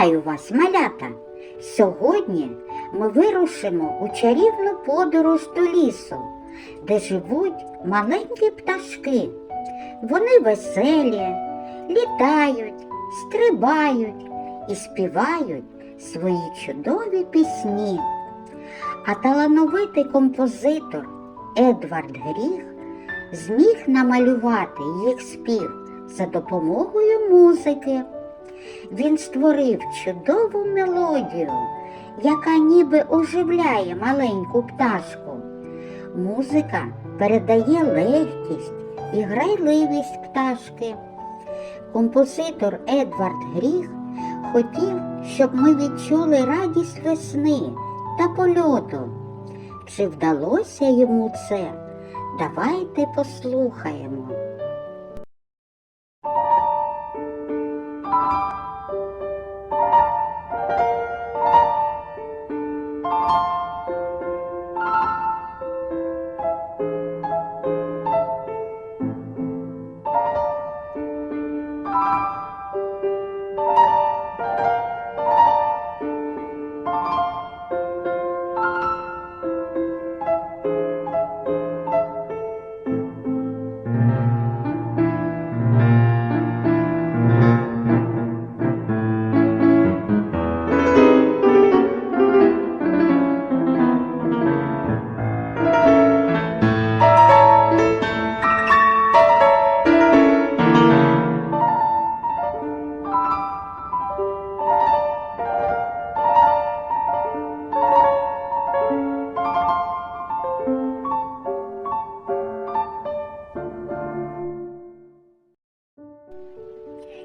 Вітаю вас, малята! Сьогодні ми вирушимо у чарівну подорож до лісу, де живуть маленькі пташки. Вони веселі, літають, стрибають і співають свої чудові пісні. А талановитий композитор Едвард Гріх зміг намалювати їх спів за допомогою музики. Він створив чудову мелодію, яка ніби оживляє маленьку пташку. Музика передає легкість і грайливість пташки. Композитор Едвард Гріх хотів, щоб ми відчули радість весни та польоту. Чи вдалося йому це? Давайте послухаємо.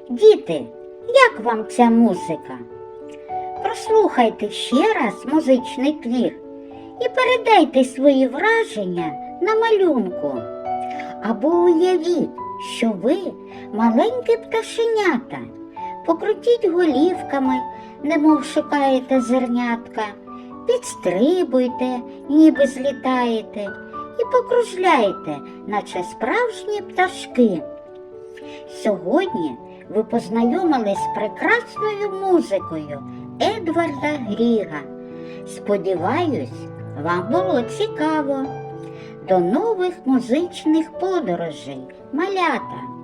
Діти, як вам ця музика? Прослухайте ще раз музичний твір і передайте свої враження на малюнку. Або уявіть, що ви маленькі пташенята. Покрутіть голівками, немов шукаєте зернятка, підстрибуйте, ніби злітаєте, і покружляйте, наче справжні пташки. Сьогодні ви познайомились з прекрасною музикою Едварда Гріга. Сподіваюсь, вам було цікаво. До нових музичних подорожей, малята!